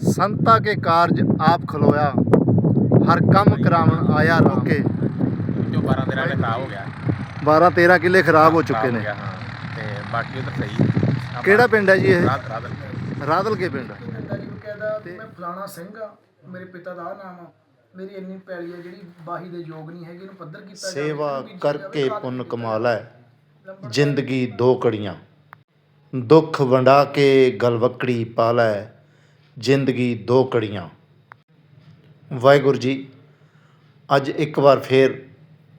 ਸੰਤਾ ਕੇ ਕਾਰਜ ਆਪ ਖਲੋਇਆ। ਹਰ ਕੰਮ ਕਰਾਵਣ ਆਇਆ ਰੋਕੇ। ਜੋ 12 13 ਵਾਲੇ ਖਰਾਬ ਹੋ ਗਿਆ। 12 13 ਕਿੱਲੇ ਖਰਾਬ ਹੋ ਚੁੱਕੇ ਨੇ। ਤੇ ਬਾਕੀ ਤਾਂ ਸਹੀ। ਕਿਹੜਾ ਪਿੰਡ ਹੈ ਜੀ ਇਹ? ਰਾਦਲ ਕੇ ਪਿੰਡ। ਪਿੰਡ ਫਲਾਣਾ ਸਿੰਘ ਮੇਰੇ ਪਿਤਾ ਦਾ ਨਾਮ ਮੇਰੀ ਇੰਨੀ ਪੈਲੀ ਹੈ ਜਿਹੜੀ ਬਾਹੀ ਦੇ ਯੋਗ ਨਹੀਂ ਹੈਗੀ ਇਹਨੂੰ ਪੱਧਰ ਕੀਤਾ ਸੇਵਾ ਕਰਕੇ ਪੁੰਨ ਕਮਾਲਾ ਜ਼ਿੰਦਗੀ ਦੋ ਕੜੀਆਂ। ਦੁੱਖ ਵੰਡਾ ਕੇ ਗਲਵਕੜੀ ਪਾਲੈ ਜ਼ਿੰਦਗੀ ਦੋ ਕੜੀਆਂ। ਵਾਹਿਗੁਰੂ ਜੀ, ਅੱਜ ਇੱਕ ਵਾਰ ਫੇਰ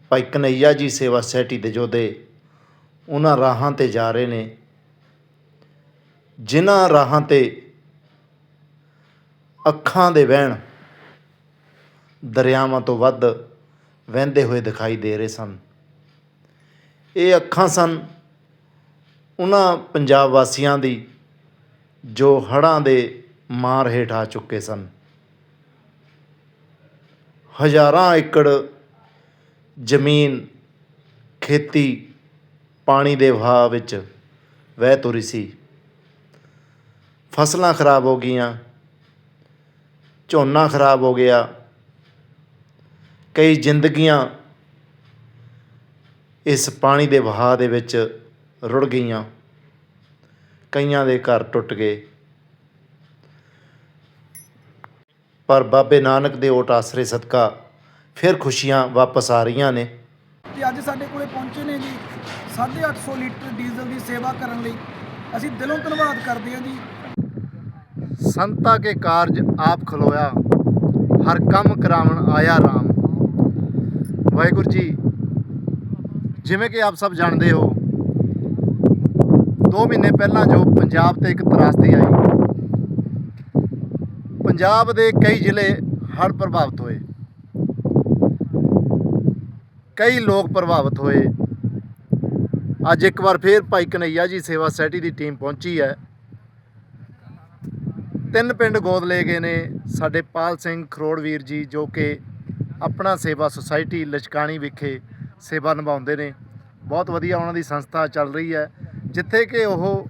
ਭਾਈ ਕਨਈਆ ਜੀ ਸੇਵਾ ਸੈਟੀ ਦੇ ਜੋਧੇ ਉਹਨਾਂ ਰਾਹਾਂ ਤੇ ਜਾ ਰਹੇ ਨੇ। ਜਿਨ੍ਹਾਂ ਰਾਹਾਂ ਤੇ ਅੱਖਾਂ ਦੇ ਵਹਿਣ ਦਰਿਆਵਾਂ ਤੋਂ ਵੱਧ ਵਹਿੰਦੇ ਹੋਏ ਦਿਖਾਈ ਦੇ ਰਹੇ ਸਨ। ਇਹ ਅੱਖਾਂ ਸਨ ਉਹਨਾਂ ਪੰਜਾਬ ਵਾਸੀਆਂ ਦੀ ਜੋ ਹੜ੍ਹਾਂ ਦੇ ਮਾਰ ਹੇਠ ਆ ਚੁੱਕੇ ਸਨ। ਹਜ਼ਾਰਾਂ ਏਕੜ ਜ਼ਮੀਨ, ਖੇਤੀ, ਪਾਣੀ ਦੇ ਵਹਾਅ ਵਿੱਚ ਵਹਿ ਤੁਰੀ ਸੀ। ਫਸਲਾਂ ਖਰਾਬ ਹੋ ਗਈਆਂ, ਝੋਨਾ ਖਰਾਬ ਹੋ ਗਿਆ, ਕਈ ਜ਼ਿੰਦਗੀਆਂ ਇਸ ਪਾਣੀ ਦੇ ਵਹਾਅ ਦੇ ਵਿੱਚ ਰੁੜ ਗਈਆਂ, ਕਈਆਂ ਦੇ ਘਰ ਟੁੱਟ ਗਏ। ਪਰ ਬਾਬੇ ਨਾਨਕ ਦੇ ਓਟ ਆਸਰੇ ਸਦਕਾ ਫਿਰ ਖੁਸ਼ੀਆਂ ਵਾਪਸ ਆ ਰਹੀਆਂ ਨੇ। ਕਿ ਅੱਜ ਸਾਡੇ ਕੋਲੇ ਪਹੁੰਚੇ ਨੇ ਜੀ 850 ਲੀਟਰ ਡੀਜ਼ਲ ਦੀ ਸੇਵਾ ਕਰਨ ਲਈ। ਅਸੀਂ ਦਿਲੋਂ ਧੰਨਵਾਦ ਕਰਦੇ ਹਾਂ ਜੀ। ਸੰਤਾ ਕੇ ਕਾਰਜ ਆਪ ਖਲੋਇਆ ਹਰ ਕੰਮ ਕਰਾਵਣ ਆਇਆ ਰਾਮ। ਵਾਹਿਗੁਰੂ ਜੀ ਜਿਵੇਂ ਕਿ ਆਪ ਸਭ ਜਾਣਦੇ ਹੋ 2 ਮਹੀਨੇ ਪਹਿਲਾਂ ਜੋ ਪੰਜਾਬ ਤੇ ਇੱਕ ਤਰਾਸਦੀ ਆਈ। ਪੰਜਾਬ ਦੇ ਕਈ ਜ਼ਿਲ੍ਹੇ ਹੜ੍ਹ ਪ੍ਰਭਾਵਿਤ ਹੋਏ। ਕਈ ਲੋਕ ਪ੍ਰਭਾਵਿਤ ਹੋਏ। ਅੱਜ ਇੱਕ ਵਾਰ ਫੇਰ ਭਾਈ ਕਨਈਆ ਜੀ ਸੇਵਾ ਸੋਸਾਇਟੀ ਦੀ ਟੀਮ ਪਹੁੰਚੀ ਹੈ। ਤਿੰਨ ਪਿੰਡ ਗੋਦ ਲਏ ਗਏ ਨੇ। ਸਾਡੇ ਪਾਲ ਸਿੰਘ ਖਰੋੜ ਵੀਰ ਜੀ ਜੋ ਕਿ ਆਪਣਾ ਸੇਵਾ ਸੁਸਾਇਟੀ ਲਚਕਾਣੀ ਵਿਖੇ ਸੇਵਾ ਨਿਭਾਉਂਦੇ ਨੇ। ਬਹੁਤ ਵਧੀਆ ਉਹਨਾਂ ਦੀ ਸੰਸਥਾ ਚੱਲ ਰਹੀ ਹੈ। ਜਿੱਥੇ ਕਿ ਉਹ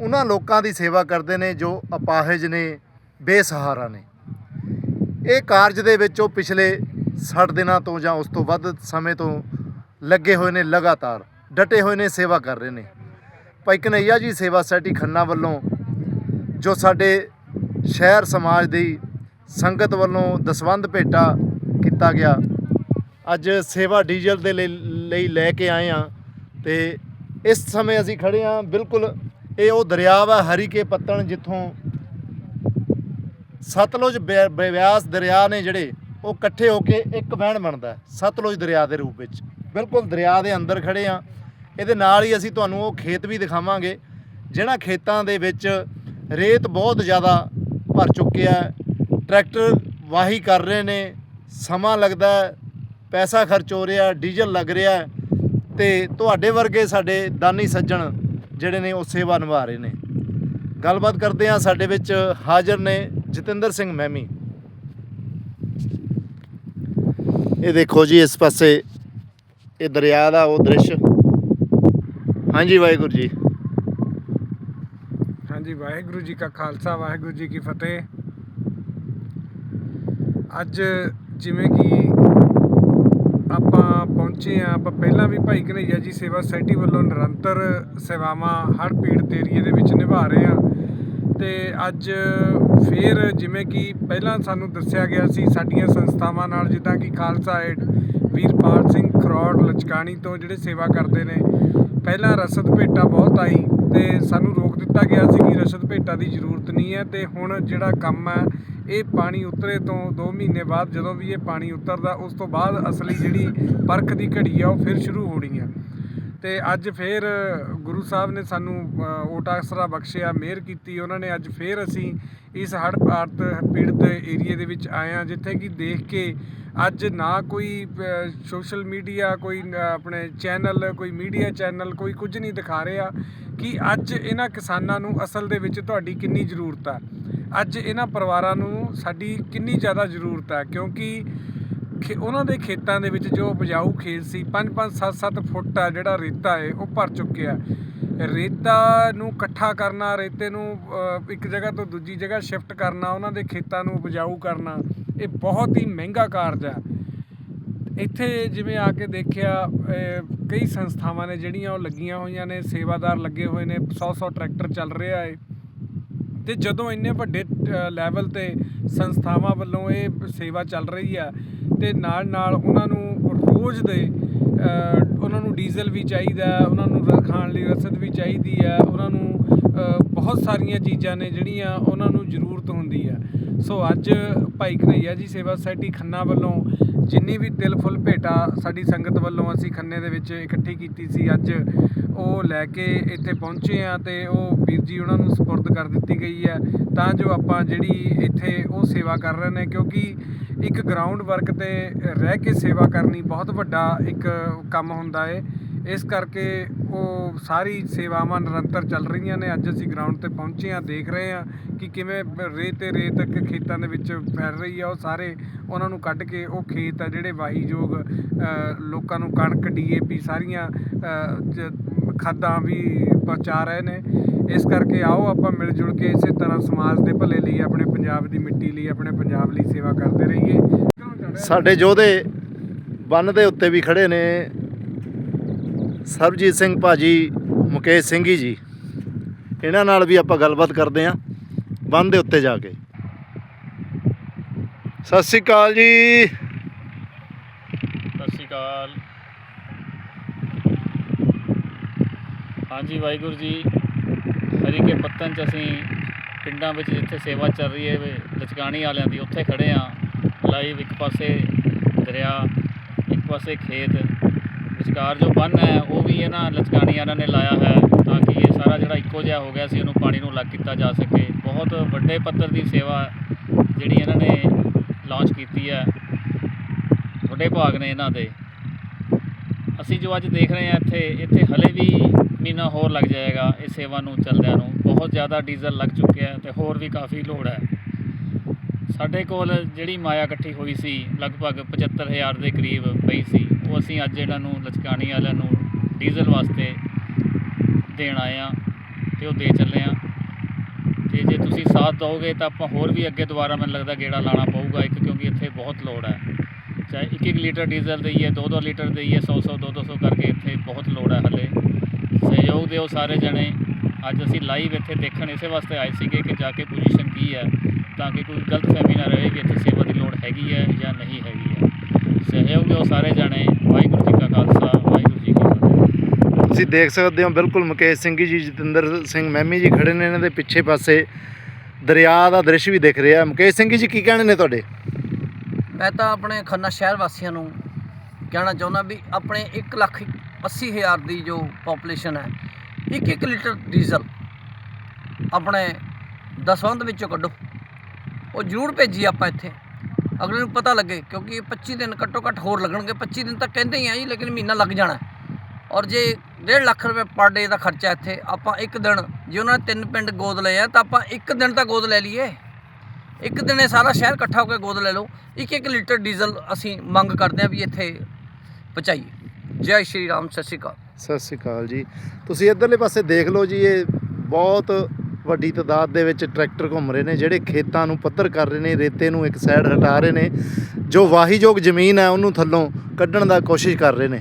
ਉਹਨਾਂ ਲੋਕਾਂ ਦੀ ਸੇਵਾ ਕਰਦੇ ਨੇ ਜੋ ਅਪਾਹਜ ਨੇ। ਬੇਸਹਾਰਾ ਨੇ। ਇਹ ਕਾਰਜ ਦੇ ਵਿੱਚ ਉਹ ਪਿਛਲੇ 60 ਦਿਨਾਂ ਤੋਂ ਜਾਂ ਉਸ ਤੋਂ ਵੱਧ ਸਮੇਂ ਤੋਂ ਲੱਗੇ ਹੋਏ ਨੇ ਲਗਾਤਾਰ, ਡਟੇ ਹੋਏ ਨੇ, ਸੇਵਾ ਕਰ ਰਹੇ ਨੇ। ਭਾਈ ਕਨਈਆ ਜੀ ਸੇਵਾ ਸੈਟੀ ਖੰਨਾ ਵੱਲੋਂ, ਜੋ ਸਾਡੇ ਸ਼ਹਿਰ ਸਮਾਜ ਦੀ ਸੰਗਤ ਵੱਲੋਂ ਦਸਵੰਧ ਭੇਟਾ ਕੀਤਾ ਗਿਆ, ਅੱਜ ਸੇਵਾ ਡੀਜ਼ਲ ਦੇ ਲਈ ਲਈ ਲੈ ਕੇ ਆਏ ਆ ਤੇ ਇਸ ਸਮੇਂ ਅਸੀਂ ਖੜੇ ਆ ਬਿਲਕੁਲ ਇਹ ਉਹ ਦਰਿਆ ਵਾ ਹਰੀ ਕੇ ਪੱਤਣ, ਜਿੱਥੋਂ ਸਤਲੁਜ ਬਿ- ਬਿਆਸ ਦਰਿਆ ਨੇ ਜਿਹੜੇ ਉਹ ਇਕੱਠੇ ਹੋ ਕੇ ਇੱਕ ਵਹਿਣ ਬਣਦਾ ਸਤਲੁਜ ਦਰਿਆ ਦੇ ਰੂਪ ਵਿੱਚ। ਬਿਲਕੁਲ ਦਰਿਆ ਦੇ ਅੰਦਰ ਖੜੇ ਆ ਇਹਦੇ ਨਾਲ ਹੀ ਅਸੀਂ ਤੁਹਾਨੂੰ ਉਹ ਖੇਤ ਵੀ ਦਿਖਾਵਾਂਗੇ, ਜਿਹੜਾ ਖੇਤਾਂ ਦੇ ਵਿੱਚ ਰੇਤ ਬਹੁਤ ਜ਼ਿਆਦਾ ਭਰ ਚੁੱਕਿਆ ਟਰੈਕਟਰ ਵਾਹੀ ਕਰ ਰਹੇ ਨੇ, ਸਮਾਂ ਲੱਗਦਾ ਪੈਸਾ ਖਰਚ ਹੋ ਰਿਹਾ, ਡੀਜ਼ਲ ਲੱਗ ਰਿਹਾ ਹੈ ਤੇ ਤੁਹਾਡੇ ਵਰਗੇ ਸਾਡੇ ਦਾਨੀ ਸੱਜਣ ਜਿਹੜੇ ਨੇ ਉਹ ਸੇਵਾ ਨਿਭਾ ਰਹੇ ਨੇ। ਗੱਲਬਾਤ ਕਰਦੇ ਆ ਸਾਡੇ ਵਿੱਚ ਹਾਜ਼ਰ ਨੇ ਜਤਿੰਦਰ ਸਿੰਘ ਮਹਿਮੀ। ਇਹ ਦੇਖੋ ਜੀ ਇਸ ਪਾਸੇ ਇਹ ਦਰਿਆ ਦਾ ਉਹ ਦ੍ਰਿਸ਼। ਹਾਂਜੀ ਵਾਹਿਗੁਰੂ ਜੀ। ਹਾਂਜੀ ਵਾਹਿਗੁਰੂ ਜੀ ਕਾ ਖਾਲਸਾ ਵਾਹਿਗੁਰੂ ਜੀ ਕੀ ਫਤਿਹ। ਅੱਜ ਜਿਵੇਂ ਕਿ ਆਪਾਂ ਪਹੁੰਚੇ ਆ ਆਪਾਂ ਪਹਿਲਾਂ ਵੀ ਭਾਈ ਕਨਈਆ ਜੀ ਸੇਵਾ ਸੁਸਾਇਟੀ ਵੱਲੋਂ ਨਿਰੰਤਰ ਸੇਵਾਵਾਂ ਹੜ੍ਹ ਪੀੜਤ ਏਰੀਏ ਦੇ ਵਿੱਚ ਨਿਭਾ ਰਹੇ ਆ ਤੇ ਅੱਜ ਫੇਰ ਜਿਵੇਂ ਕਿ ਪਹਿਲਾਂ ਸਾਨੂੰ ਦੱਸਿਆ ਗਿਆ ਸੀ, ਸਾਡੀਆਂ ਸੰਸਥਾਵਾਂ ਨਾਲ, ਜਿੱਦਾਂ ਕਿ ਖਾਲਸਾ ਏਡ ਵੀਰਪਾਲ ਸਿੰਘ ਖਰੋੜ, ਲਚਕਾਣੀ ਤੋਂ ਜਿਹੜੇ ਸੇਵਾ ਕਰਦੇ ਨੇ, ਪਹਿਲਾਂ ਰਸਦ ਭੇਟਾ ਬਹੁਤ ਆਈ ਤੇ ਸਾਨੂੰ ਰੋਕ ਦਿੱਤਾ ਗਿਆ ਸੀ ਕਿ ਰਸਦ ਭੇਟਾ ਦੀ ਜ਼ਰੂਰਤ ਨਹੀਂ ਹੈ ਤੇ ਹੁਣ ਜਿਹੜਾ ਕੰਮ ਹੈ, ਇਹ ਪਾਣੀ ਉਤਰੇ ਤੋਂ 2 ਮਹੀਨੇ ਬਾਅਦ, ਜਦੋਂ ਵੀ ਇਹ ਪਾਣੀ ਉਤਰਦਾ, ਉਸ ਤੋਂ ਬਾਅਦ ਅਸਲੀ ਜਿਹੜੀ ਪਰਖ ਦੀ ਘੜੀ ਆ, ਉਹ ਫਿਰ ਸ਼ੁਰੂ ਹੋਣੀ ਹੈ। ਤੇ ਅੱਜ ਫੇਰ ਗੁਰੂ ਸਾਹਿਬ ਨੇ ਸਾਨੂੰ ਅ, ਓਟ ਬਖਸ਼ਿਆ ਮਿਹਰ ਕੀਤੀ ਉਹਨਾਂ ਨੇ ਅੱਜ ਫੇਰ ਅਸੀਂ ਇਸ ਹੜ੍ਹ ਭਾਰਤ ਪੀੜਤ ਏਰੀਏ ਦੇ ਵਿੱਚ ਆਏ ਹਾਂ ਜਿੱਥੇ ਕਿ ਦੇਖ ਕੇ ਅੱਜ ਨਾ ਕੋਈ ਸੋਸ਼ਲ ਮੀਡੀਆ ਕੋਈ ਆਪਣੇ ਚੈਨਲ ਕੋਈ ਮੀਡੀਆ ਚੈਨਲ ਕੋਈ ਕੁਝ ਨਹੀਂ ਦਿਖਾ ਰਿਹਾ ਕਿ ਅੱਜ ਇਹਨਾਂ ਕਿਸਾਨਾਂ ਨੂੰ ਅਸਲ ਦੇ ਵਿੱਚ ਤੁਹਾਡੀ ਕਿੰਨੀ ਜ਼ਰੂਰਤ ਆ। ਅੱਜ ਇਹਨਾਂ ਪਰਿਵਾਰਾਂ ਨੂੰ ਸਾਡੀ ਕਿੰਨੀ ਜ਼ਿਆਦਾ ਜ਼ਰੂਰਤ ਹੈ ਕਿਉਂਕਿ ਖੇ- ਉਹਨਾਂ ਦੇ ਖੇਤਾਂ ਦੇ ਵਿੱਚ ਜੋ ਉਪਜਾਊ ਖੇਤ ਸੀ 5-5 7-7 ਫੁੱਟ ਆ ਜਿਹੜਾ ਰੇਤਾ ਹੈ ਉਹ ਭਰ ਚੁੱਕਿਆ। ਰੇਤਾ ਨੂੰ ਇਕੱਠਾ ਕਰਨਾ, ਰੇਤੇ ਨੂੰ ਇੱਕ ਜਗ੍ਹਾ ਤੋਂ ਦੂਜੀ ਜਗ੍ਹਾ ਸ਼ਿਫਟ ਕਰਨਾ, ਉਹਨਾਂ ਦੇ ਖੇਤਾਂ ਨੂੰ ਉਪਜਾਊ ਕਰਨਾ, ਇਹ ਬਹੁਤ ਹੀ ਮਹਿੰਗਾ ਕਾਰਜ ਹੈ ਇੱਥੇ ਜਿਵੇਂ ਆ ਕੇ ਦੇਖਿਆ ਕਈ ਸੰਸਥਾਵਾਂ ਨੇ ਜਿਹੜੀਆਂ ਉਹ ਲੱਗੀਆਂ ਹੋਈਆਂ ਨੇ, ਸੇਵਾਦਾਰ ਲੱਗੇ ਹੋਏ ਨੇ 100-100 ਟਰੈਕਟਰ ਚੱਲ ਰਿਹਾ ਏ। ਤੇ ਜਦੋਂ ਇੰਨੇ ਵੱਡੇ ਲੈਵਲ ਤੇ ਸੰਸਥਾਵਾਂ ਵੱਲੋਂ ਇਹ ਸੇਵਾ ਚੱਲ ਰਹੀ ਆ, ਤੇ ਨਾਲ ਨਾਲ ਉਹਨਾਂ ਨੂੰ ਰੋਜ਼ ਦੇ ਉਹਨਾਂ ਨੂੰ ਡੀਜ਼ਲ ਵੀ ਚਾਹੀਦਾ, ਉਹਨਾਂ ਨੂੰ ਰ- ਖਾਣ ਲਈ ਰਸਦ ਵੀ ਚਾਹੀਦੀ ਹੈ ਉਹਨਾਂ ਨੂੰ ਬਹੁਤ ਸਾਰੀਆਂ ਚੀਜ਼ਾਂ ਨੇ ਜਿਹੜੀਆਂ ਉਹਨਾਂ ਨੂੰ ਜ਼ਰੂਰਤ ਹੁੰਦੀ ਹੈ। ਸੋ ਅੱਜ ਭਾਈ ਕਨਈਆ ਜੀ ਸੇਵਾ ਸੁਸਾਇਟੀ ਖੰਨਾ ਵੱਲੋਂ ਜਿੰਨੀ ਵੀ ਦਿਲ ਫੁੱਲ ਭੇਟਾ ਸਾਡੀ ਸੰਗਤ ਵੱਲੋਂ ਅਸੀਂ ਖੰਨੇ ਦੇ ਵਿੱਚ ਇਕੱਠੀ ਕੀਤੀ ਸੀ, ਅੱਜ ਉਹ ਲੈ ਕੇ ਇੱਥੇ ਪਹੁੰਚੇ ਆ ਤੇ ਉਹ ਵੀਰ ਜੀ ਉਹਨਾਂ ਨੂੰ ਸਪੁਰਦ ਕਰ ਦਿੱਤੀ ਗਈ ਹੈ। ਤਾਂ ਜੋ ਆਪਾਂ ਜਿਹੜੀ ਇੱਥੇ ਉਹ ਸੇਵਾ ਕਰ ਰਹੇ ਨੇ, ਕਿਉਂਕਿ ਇੱਕ ਗਰਾਊਂਡ ਵਰਕ ਤੇ ਰਹਿ ਕੇ ਸੇਵਾ ਕਰਨੀ ਬਹੁਤ ਵੱਡਾ ਇੱਕ ਕੰਮ ਹੁੰਦਾ ਏ ਇਸ ਕਰਕੇ ਉਹ ਸਾਰੀ ਸੇਵਾਵਾਂ ਨਿਰੰਤਰ ਚੱਲ ਰਹੀਆਂ ਨੇ। ਅੱਜ ਅਸੀਂ ਗਰਾਊਂਡ ਤੇ ਪਹੁੰਚੇ ਆ ਦੇਖ ਰਹੇ ਆ ਕਿ ਕਿਵੇਂ ਰੇਤ ਤੇ ਰੇਤ ਕ- ਖੇਤਾਂ ਦੇ ਵਿੱਚ ਫੈਲ ਰਹੀ ਆ। ਉਹ ਸਾਰੇ ਉਹਨਾਂ ਨੂੰ ਕੱਢ ਕੇ ਉਹ ਖੇਤ ਆ ਜਿਹੜੇ ਵਾਹੀਯੋਗ ਲੋਕਾਂ ਨੂੰ ਕਣਕ ਡੀਏਪੀ ਸਾਰੀਆਂ ਅ, ਜ- ਖਾਦਾਂ ਵੀ ਪਹੁੰਚਾ ਰਹੇ ਨੇ। ਇਸ ਕਰਕੇ ਆਓ ਆਪਾਂ ਮਿਲ ਜੁਲ ਕੇ ਇਸੇ ਤਰ੍ਹਾਂ ਸਮਾਜ ਦੇ ਭਲੇ ਲਈ ਆਪਣੇ ਪੰਜਾਬ ਦੀ ਮਿੱਟੀ ਲਈ ਆਪਣੇ ਪੰਜਾਬ ਲਈ ਸੇਵਾ ਕਰਦੇ ਰਹੀਏ। ਸਾਡੇ ਯੋਧੇ ਬੰਨ ਦੇ ਉੱਤੇ ਵੀ ਖੜੇ ਨੇ। ਸਰਬਜੀਤ ਸਿੰਘ ਭਾਜੀ, ਮੁਕੇਸ਼ ਸਿੰਘੀ ਜੀ, ਇਹਨਾਂ ਨਾਲ ਵੀ ਆਪਾਂ ਗੱਲਬਾਤ ਕਰਦੇ ਆਂ ਬੰਨ ਦੇ ਉੱਤੇ ਜਾ ਕੇ। ਸਤਿ ਸ਼੍ਰੀ ਅਕਾਲ ਜੀ। ਸਤਿ ਸ਼੍ਰੀ ਅਕਾਲ। ਹਾਂਜੀ ਵਾਹਿਗੁਰੂ ਜੀ, ਹਰੀ ਕੇ ਪੱਤਨ ਚ ਅਸੀਂ ਪਿੰਡਾਂ ਵਿੱਚ ਜਿੱਥੇ ਸੇਵਾ ਚੱਲ ਰਹੀ ਹੈ ਲਚਕਾਣੀ ਵਾਲਿਆਂ ਦੀ, ਉੱਥੇ ਖੜੇ ਆ ਲਾਈਵ ਇੱਕ ਪਾਸੇ ਦਰਿਆ, ਇੱਕ ਪਾਸੇ ਖੇਤ। ਵਿਚਕਾਰ ਜੋ ਬੰਨ ਹੈ, ਉਹ ਵੀ ਇਹਨਾਂ ਲਚਕਾਣੀ ਇਹਨਾਂ ਨੇ ਲਾਇਆ ਹੈ ਤਾਂ ਕਿ ਇਹ ਸਾਰਾ ਜਿਹੜਾ ਇੱਕੋ ਜਿਹਾ ਹੋ ਗਿਆ ਸੀ, ਉਹਨੂੰ ਪਾਣੀ ਨੂੰ ਅਲੱਗ ਕੀਤਾ ਜਾ ਸਕੇ। ਬਹੁਤ ਵੱਡੇ ਪੱਧਰ ਦੀ ਸੇਵਾ ਜਿਹੜੀ ਇਹਨਾਂ ਨੇ ਲਾਂਚ ਕੀਤੀ ਹੈ। ਵੱਡੇ ਭਾਗ ਨੇ ਇਹਨਾਂ ਦੇ। ਅਸੀਂ ਜੋ ਅੱਜ ਦੇਖ ਰਹੇ ਹਾਂ ਇੱਥੇ ਇੱਥੇ ਹਲੇ ਵੀ ਮਹੀਨਾ ਹੋਰ ਲੱਗ ਜਾਏਗਾ ਇਸ ਸੇਵਾ ਨੂੰ ਚੱਲਦਿਆਂ ਨੂੰ। ਬਹੁਤ ਜ਼ਿਆਦਾ ਡੀਜ਼ਲ ਲੱਗ ਚੁੱਕਿਆ ਹੈ ਤੇ ਹੋਰ ਵੀ ਕਾਫੀ ਲੋੜ ਹੈ। ਸਾਡੇ ਕੋਲ ਜਿਹੜੀ ਮਾਇਆ ਇਕੱਠੀ ਹੋਈ ਸੀ, ਲਗਭਗ 75000 ਦੇ ਕਰੀਬ ਪਈ ਸੀ। ਉਹ ਅਸੀਂ ਅੱਜ ਇਹਨਾਂ ਨੂੰ ਲਚਕਾਣੀ ਵਾਲਿਆਂ ਨੂੰ ਡੀਜ਼ਲ ਵਾਸਤੇ ਦੇਣ ਆਏ ਆ ਤੇ ਉਹ ਦੇ ਚੱਲੇ ਆ ਤੇ ਜੇ ਤੁਸੀਂ ਸਾਥ ਦਿਓਗੇ ਤਾਂ ਆਪਾਂ ਹੋਰ ਵੀ ਅੱਗੇ ਦੁਬਾਰਾ ਮੈਨੂੰ ਲੱਗਦਾ ਗੇੜਾ ਲਾਣਾ ਪਊਗਾ ਇੱਕ, ਕਿਉਂਕਿ ਇੱਥੇ ਬਹੁਤ ਲੋੜ ਹੈ। ਚਾਹੇ ਇੱਕ ਇੱਕ ਲੀਟਰ ਡੀਜ਼ਲ ਦਈਏ ਦੋ ਦੋ ਲੀਟਰ ਦਈਏ 100 100 200 ਕਰਕੇ ਇੱਥੇ ਬਹੁਤ ਲੋੜ ਹੈ ਹਲੇ। ਸਹਿਯੋਗ ਦਿਓ ਸਾਰੇ ਜਣੇ। ਅੱਜ ਅਸੀਂ ਲਾਈਵ ਇੱਥੇ ਦੇਖਣ ਇਸੇ ਵਾਸਤੇ ਆਏ ਸੀਗੇ ਕਿ ਜਾ ਕੇ ਪੋਜੀਸ਼ਨ ਕੀ ਹੈ, ਤਾਂ ਕਿ ਕੋਈ ਗਲਤ ਗਲਤਫਹਿਮੀ ਨਾ ਰਹੇ ਕਿ ਇੱਥੇ ਸੇਵਾ ਦੀ ਲੋੜ ਹੈਗੀ ਹੈ ਜਾਂ ਨਹੀਂ ਹੈਗੀ ਹੈ। ਸਹਿਯੋਗ ਦਿਓ ਸਾਰੇ ਜਣੇ? ਵਾਹਿਗੁਰੂ ਜੀ ਕਾ ਖਾਲਸਾ ਵਾਹਿਗੁਰੂ ਜੀ ਕੀ ਫਤਿਹ। ਤੁਸੀਂ ਦੇਖ ਸਕਦੇ ਹੋ ਬਿਲਕੁਲ ਮੁਕੇਸ਼ ਸਿੰਘ ਜੀ ਜਤਿੰਦਰ ਸਿੰਘ ਮਹਿਮੀ ਜੀ ਖੜੇ ਨੇ ਇਹਨਾਂ ਦੇ ਪਿੱਛੇ ਪਾਸੇ। ਦਰਿਆ ਦਾ ਦ੍ਰਿਸ਼ ਵੀ ਦਿਖ ਰਿਹਾ। ਮੁਕੇਸ਼ ਸਿੰਘ ਜੀ ਕੀ ਕਹਿਣੇ ਨੇ ਤੁਹਾਡੇ? ਮੈਂ ਤਾਂ ਆਪਣੇ ਖੰਨਾ ਸ਼ਹਿਰ ਵਾਸੀਆਂ ਨੂੰ ਕਹਿਣਾ ਚਾਹੁੰਦਾ ਵੀ ਆਪਣੇ 1 ਲੱਖ 80 ਹਜ਼ਾਰ ਦੀ ਜੋ ਪੋਪੂਲੇਸ਼ਨ ਹੈ ਇੱਕ ਇੱਕ ਲੀਟਰ ਡੀਜ਼ਲ ਆਪਣੇ ਦਸਵੰਧ ਵਿੱਚੋਂ ਕੱਢੋ। ਉਹ ਜ਼ਰੂਰ ਭੇਜੀ ਆਪਾਂ ਇੱਥੇ। ਅਗਲੇ ਨੂੰ ਪਤਾ ਲੱਗੇ, ਕਿਉਂਕਿ ਇਹ 25 ਦਿਨ ਘੱਟੋ ਘੱਟ ਹੋਰ ਲੱਗਣਗੇ। 25 ਦਿਨ ਤਾਂ ਕਹਿੰਦੇ ਹੀ ਆ ਜੀ, ਲੇਕਿਨ ਮਹੀਨਾ ਲੱਗ ਜਾਣਾ। ਔਰ ਜੇ 1.5 ਲੱਖ ਰੁਪਏ ਪਰ ਡੇ ਦਾ ਖਰਚਾ ਇੱਥੇ, ਆਪਾਂ ਇੱਕ ਦਿਨ, ਜੇ ਉਹਨਾਂ ਨੇ ਤਿੰਨ ਪਿੰਡ ਗੋਦ ਲਏ ਆ, ਤਾਂ ਆਪਾਂ ਇੱਕ ਦਿਨ ਤਾਂ ਗੋਦ ਲੈ ਲਈਏ। ਇੱਕ ਦਿਨ ਇਹ ਸਾਰਾ ਸ਼ਹਿਰ ਇਕੱਠਾ ਹੋ ਕੇ ਗੋਦ ਲੈ ਲਓ। ਇੱਕ ਇੱਕ ਲੀਟਰ ਡੀਜ਼ਲ ਅਸੀਂ ਮੰਗ ਕਰਦੇ ਹਾਂ ਵੀ ਇੱਥੇ ਪਹੁੰਚਾਈਏ। ਜੈ ਸ਼੍ਰੀ ਰਾਮ, ਸਤਿ ਸ਼੍ਰੀ ਅਕਾਲ। ਸਤਿ ਸ਼੍ਰੀ ਅਕਾਲ ਜੀ। ਤੁਸੀਂ ਇਧਰਲੇ ਪਾਸੇ ਦੇਖ ਲਓ ਜੀ, ਇਹ ਬਹੁਤ ਵੱਡੀ ਤਾਦਾਦ ਦੇ ਵਿੱਚ ਟਰੈਕਟਰ ਘੁੰਮ ਰਹੇ ਨੇ, ਜਿਹੜੇ ਖੇਤਾਂ ਨੂੰ ਪੱਧਰ ਕਰ ਰਹੇ ਨੇ, ਰੇਤੇ ਨੂੰ ਇੱਕ ਸਾਈਡ ਹਟਾ ਰਹੇ ਨੇ, ਜੋ ਵਾਹੀਯੋਗ ਜ਼ਮੀਨ ਹੈ, ਉਹਨੂੰ ਥੱਲੋਂ ਕੱਢਣ ਦਾ ਕੋਸ਼ਿਸ਼ ਕਰ ਰਹੇ ਨੇ।